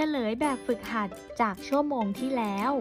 ฉลยแบบฝึกหัดจากชั่วโมงที่แล้ว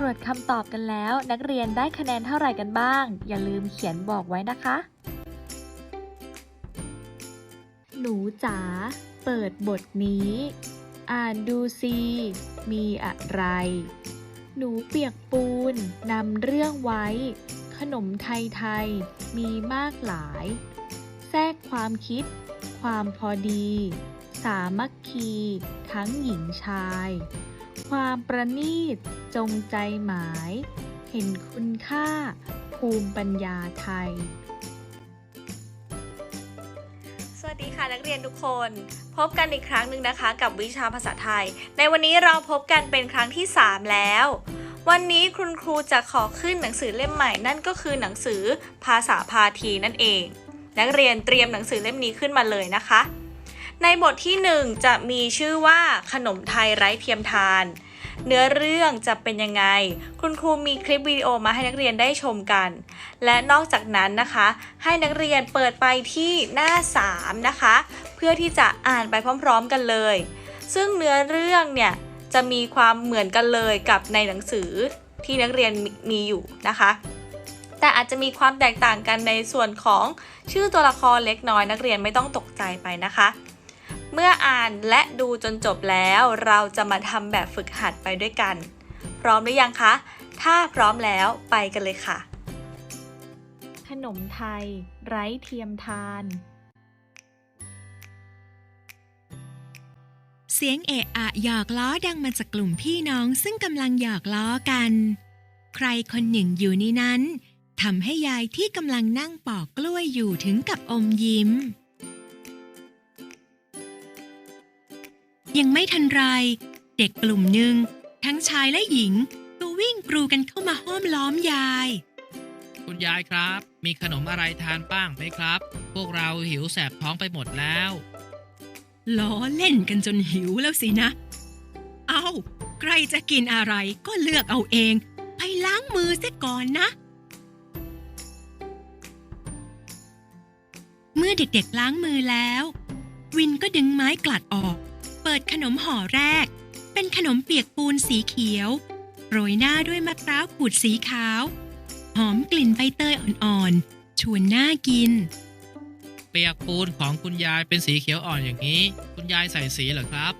รวจคำตอบกันแล้ว นักเรียนได้คะแนนเท่าไหร่กันบ้าง อย่าลืมเขียนบอกไว้นะคะ หนูจ๋าเปิดบทนี้ อ่านดูสิมีอะไร หนูเปียกปูนนำเรื่องไว้ ขนมไทยๆมีมากหลาย แทรกความคิด ความพอดี สามัคคี ทั้งหญิงชาย ความประณีต จงใจหมาย เห็นคุณค่า ภูมิปัญญาไทย สวัสดีค่ะนักเรียนทุกคน พบกันอีกครั้งหนึ่งนะคะ กับวิชาภาษาไทย ในวันนี้เราพบกันเป็นครั้งที่ 3 แล้ววันนี้คุณครูจะขอขึ้นหนังสือเล่มใหม่นั่นก็คือหนังสือภาษาพาทีนั่นเอง นักเรียนเตรียมหนังสือเล่มนี้ขึ้นมาเลยนะคะ ในบทที่ 1 จะมีชื่อว่าขนมไทยไร้เทียมทาน เนื้อเรื่องจะเป็นยังไง คุณครูมีคลิปวิดีโอมาให้นักเรียนได้ชมกัน และนอกจากนั้นนะคะ ให้นักเรียนเปิดไปที่หน้า 3 นะคะ เพื่อที่จะอ่านไปพร้อมๆกันเลย ซึ่งเนื้อเรื่องเนี่ยจะมีความเหมือนกันเลยกับในหนังสือที่นักเรียนมีมีอยู่นะคะ แต่อาจจะมีความแตกต่างกันในส่วนของชื่อตัวละครเล็กน้อยนักเรียนไม่ต้องตกใจไปนะคะ เมื่ออ่านและดูจนจบแล้วเราจะมาทำแบบฝึกหัดไปด้วยกัน พร้อมหรือยังคะ ถ้าพร้อมแล้วไปกันเลยค่ะ ขนมไทย ไร้เทียมทาน เสียงเอะอะหยอกล้อดังมาจากกลุ่มพี่น้องซึ่งกำลังหยอกล้อกัน ใครคนหนึ่งอยู่ในนั้นทำให้ยายที่กำลังนั่งปอกกล้วยอยู่ถึงกับอมยิ้ม ยังไม่ทันไร เด็กกลุ่มหนึ่ง ทั้งชายและหญิงก็วิ่งกรูกันเข้ามาห้อมล้อมยาย คุณยายครับ มีขนมอะไรทานบ้างไหมครับ พวกเราหิวแสบท้องไปหมดแล้วล้อเล่นกันจนหิวแล้วสินะ เอาใครจะกินอะไรก็เลือกเอาเอง ไปล้างมือเสียก่อนนะ เมื่อเด็กๆล้างมือแล้ว วินก็ดึงไม้กลัดออกเปิดขนมห่อแรก เป็นขนมเปียกปูนสีเขียว โรยหน้าด้วยมะพร้าวขูดสีขาว หอมกลิ่นใบเตยอ่อนๆ ชวนน่ากิน เปียกปูนของคุณยายเป็นสีเขียวอ่อนอย่างนี้ คุณยายใส่สีเหรอครับ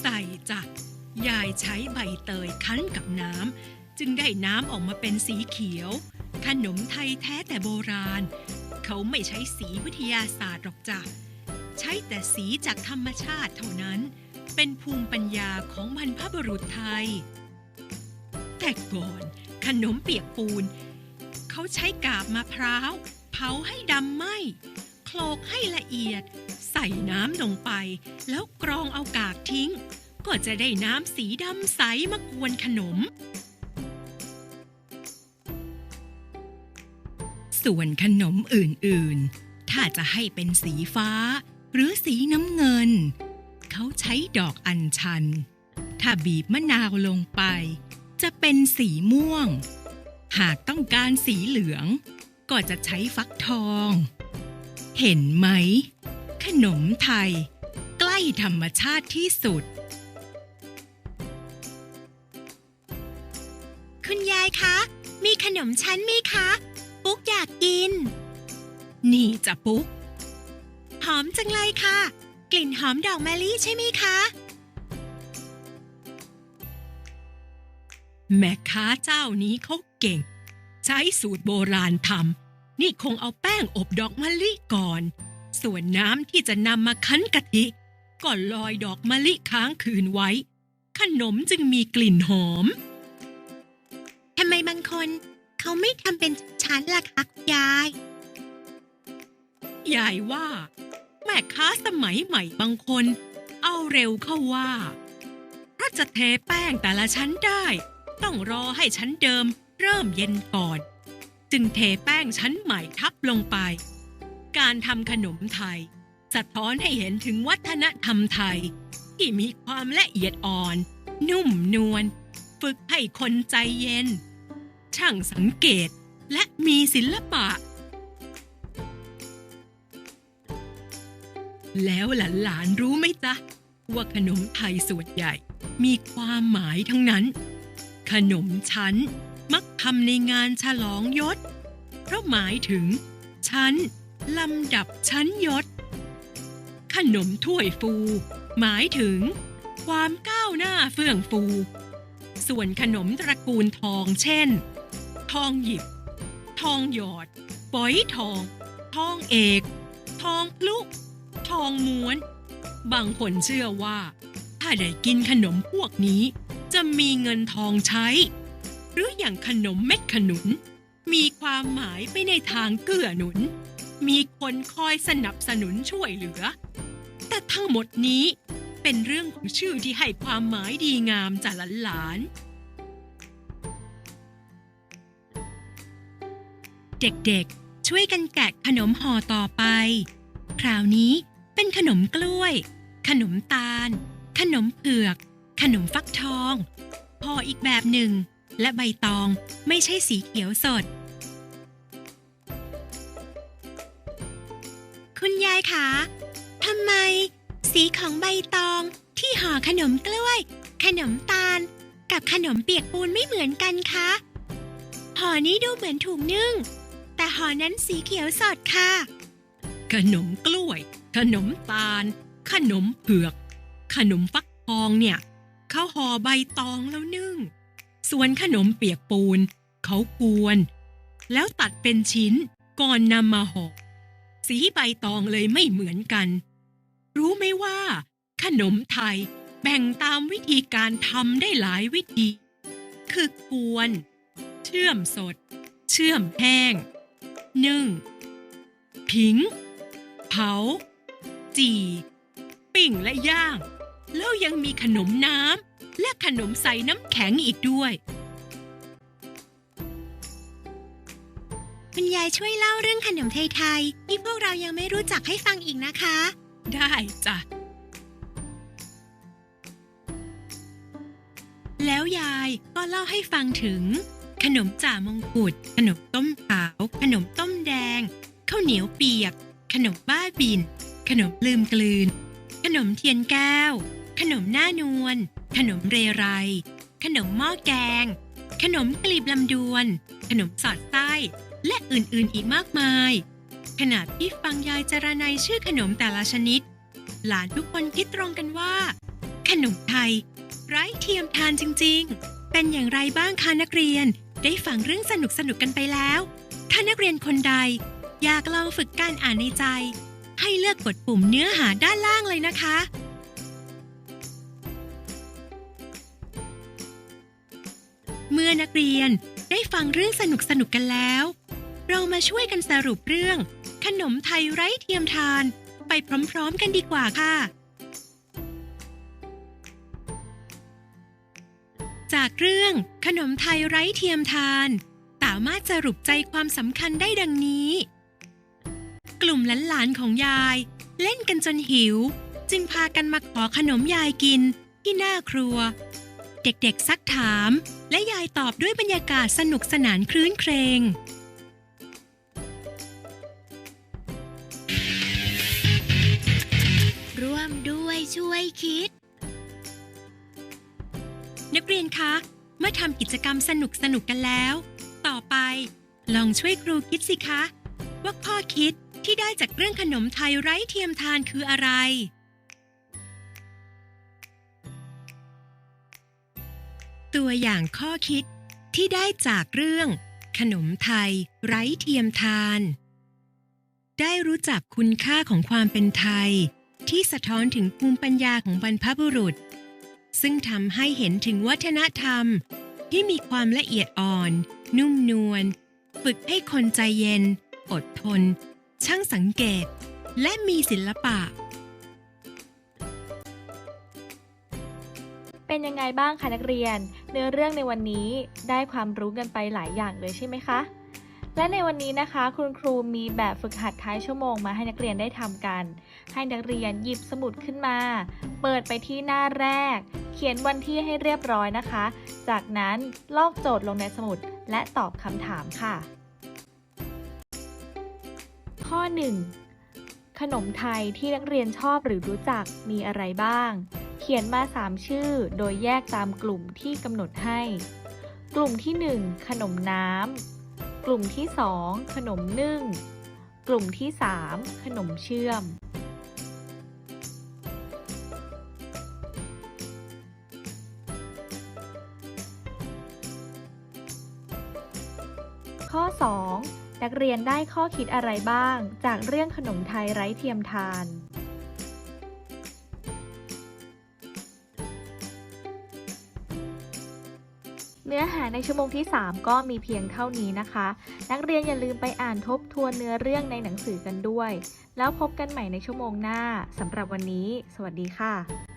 ใส่จ้ะยายใช้ใบเตยคั้นกับน้ำจึงได้น้ำออกมาเป็นสีเขียว ขนมไทยแท้แต่โบราณ เขาไม่ใช้สีวิทยาศาสตร์หรอกจ้ะใช้แต่สีจากธรรมชาติเท่านั้น เป็นภูมิปัญญาของบรรพบุรุษไทย แต่ก่อนขนมเปียกปูน เขาใช้กาบมะพร้าว เผาให้ดำไหมโคลกให้ละเอียด ใส่น้ำลงไป แล้วกรองเอากากทิ้ง ก็จะได้น้ำสีดำใสมากวนขนม ส่วนขนมอื่นๆ ถ้าจะให้เป็นสีฟ้า หรือสีน้ำเงิน เขาใช้ดอกอัญชัน ถ้าบีบมะนาวลงไป จะเป็นสีม่วง หากต้องการสีเหลือง ก็จะใช้ฟักทอง เห็นไหม ขนมไทย ใกล้ธรรมชาติที่สุด คุณยายคะ มีขนมชั้นไหมคะ ปุ๊กอยากกิน นี่จะปุ๊ก หอมจังเลยค่ะ กลิ่นหอมดอกมะลิใช่ไหมคะ แม่ค้าเจ้านี้เขาเก่ง ใช้สูตรโบราณทำนี่คงเอาแป้งอบดอกมะลิก่อน ส่วนน้ำที่จะนำมาคั้นกะทิก็ลอยดอกมะลิค้างคืนไว้ ขนมจึงมีกลิ่นหอมทำไมบางคนเขาไม่ทำเป็น ชั้นล่ะคะคุณยาย ยายว่า แม่ค้าสมัยใหม่บางคน เอาเร็วเข้าว่าเพราะจะเทแป้งแต่ละชั้นได้ ต้องรอให้ชั้นเดิมเริ่มเย็นก่อน จึงเทแป้งชั้นใหม่ทับลงไป การทำขนมไทย สะท้อนให้เห็นถึงวัฒนธรรมไทย ที่มีความละเอียดอ่อน นุ่มนวลฝึกให้คนใจเย็น ช่างสังเกต และมีศิลปะ แล้วหลานๆรู้ไหมจ๊ะ ว่าขนมไทยส่วนใหญ่มีความหมายทั้งนั้น ขนมชั้นมักทำในงานฉลองยศ เพราะหมายถึง ชั้นลำดับชั้นยศ ขนมถ้วยฟู หมายถึง ความก้าวหน้าเฟื่องฟู ส่วนขนมตระกูลทองเช่น ทองหยิบ ทองหยอดฝอยทอง ทองเอก ทองพลุทองม้วน บางคนเชื่อว่า ถ้าได้กินขนมพวกนี้ จะมีเงินทองใช้ หรืออย่างขนมเม็ดขนุน มีความหมายไปในทางเกื้อหนุน มีคนคอยสนับสนุนช่วยเหลือ แต่ทั้งหมดนี้เป็นเรื่องของชื่อที่ให้ความหมายดีงามจ่าหลานๆ เด็กๆ ช่วยกันแกะขนมห่อต่อไป คราวนี้เป็นขนมกล้วย ขนมตาล ขนมเผือก ขนมฟักทองห่ออีกแบบหนึ่ง และใบตองไม่ใช่สีเขียวสด คุณยายคะทำไม สีของใบตองที่ห่อขนมกล้วย ขนมตาล กับขนมเปียกปูนไม่เหมือนกันคะห่อนี้ดูเหมือนถุงนึ่ง แต่ห่อนั้นสีเขียวสดค่ะ ขนมกล้วย ขนมตาล ขนมเผือก ขนมฟักทองเนี่ยเขาห่อใบตองแล้วนึ่ง ส่วนขนมเปียกปูนเขากวน แล้วตัดเป็นชิ้นก่อนนำมาห่อสีใบตองเลยไม่เหมือนกัน รู้ไหมว่า ขนมไทยแบ่งตามวิธีการทำได้หลายวิธี คือกวน เชื่อมสด เชื่อมแห้ง นึ่ง ผิง เผา จีปิ้งและย่าง แล้วยังมีขนมน้ำและขนมใส่น้ำแข็งอีกด้วยคุณยายช่วยเล่าเรื่องขนมไทยๆที่พวกเรายังไม่รู้จักให้ฟังอีกนะคะ ได้จ้ะ แล้วยายก็เล่าให้ฟังถึง ขนมจ่ามงกุฎขนมต้มขาว ขนมต้มแดงข้าวเหนียวเปียก ขนมบ้าบิน ขนมลืมกลืน ขนมเทียนแก้ว ขนมหน้านวลขนมเรไร ขนมหม้อแกง ขนมกลีบลำดวน ขนมสอดไส้และอื่นๆอีกมากมาย ขณะที่ฟังยายจารนายชื่อขนมแต่ละชนิด หลานทุกคนคิดตรงกันว่า ขนมไทย ไร้เทียมทานจริงๆ เป็นอย่างไรบ้างคะนักเรียน ได้ฟังเรื่องสนุกสนุกกันไปแล้ว ถ้านักเรียนคนใด อยากลองฝึกการอ่านในใจ ให้เลือกกดปุ่มเนื้อหาด้านล่างเลยนะคะ เมื่อนักเรียนได้ฟังเรื่องสนุกสนุกกันแล้ว เรามาช่วยกันสรุปเรื่อง ขนมไทยไร้เทียมทาน ไปพร้อมๆกันดีกว่าค่ะ จากเรื่องขนมไทยไร้เทียมทาน สามารถสรุปใจความสำคัญได้ดังนี้ กลุ่มหลานๆของยาย เล่นกันจนหิว จึงพากันมาขอขนมยายกินที่หน้าครัว เด็กๆซักถาม และยายตอบด้วยบรรยากาศสนุกสนานคลื้นเครงร่วมด้วยช่วยคิด นักเรียนคะ เมื่อทำกิจกรรมสนุกสนุกกันแล้ว ต่อไป ลองช่วยครูคิดสิคะ ว่าข้อคิดที่ได้จากเรื่องขนมไทยไร้เทียมทานคืออะไร ตัวอย่างข้อคิดที่ได้จากเรื่อง ขนมไทย ไร้เทียมทาน ได้รู้จักคุณค่าของความเป็นไทย ที่สะท้อนถึงภูมิปัญญาของบรรพบุรุษ ซึ่งทำให้เห็นถึงวัฒนธรรม ที่มีความละเอียดอ่อน นุ่มนวล ฝึกให้คนใจเย็น อดทน ช่างสังเกต และมีศิลปะ เป็นยังไงบ้างคะนักเรียน เนื้อเรื่องในวันนี้ได้ความรู้กันไปหลายอย่างเลยใช่ไหมคะและในวันนี้นะคะ คุณครูมีแบบฝึกหัดท้ายชั่วโมงมาให้นักเรียนได้ทำกัน ให้นักเรียนหยิบสมุดขึ้นมา เปิดไปที่หน้าแรก เขียนวันที่ให้เรียบร้อยนะคะ จากนั้นลอกโจทย์ลงในสมุดและตอบคำถามค่ะ ข้อ 1 ขนมไทยที่นักเรียนชอบหรือรู้จักมีอะไรบ้าง เขียนมา 3 ชื่อ โดยแยกตามกลุ่มที่กำหนดให้ กลุ่มที่ 1 ขนมน้ำ กลุ่มที่ 2 ขนมนึ่ง กลุ่มที่ 3 ขนมเชื่อม เรียนได้ข้อคิดอะไรบ้าง จากเรื่องขนมไทยไร้เทียมทาน เนื้อหาในชั่วโมงที่ 3 ก็มีเพียงเท่านี้นะคะ นักเรียนอย่าลืมไปอ่านทบทวนเนื้อเรื่องในหนังสือกันด้วย แล้วพบกันใหม่ในชั่วโมงหน้าสำหรับวันนี้ สวัสดีค่ะ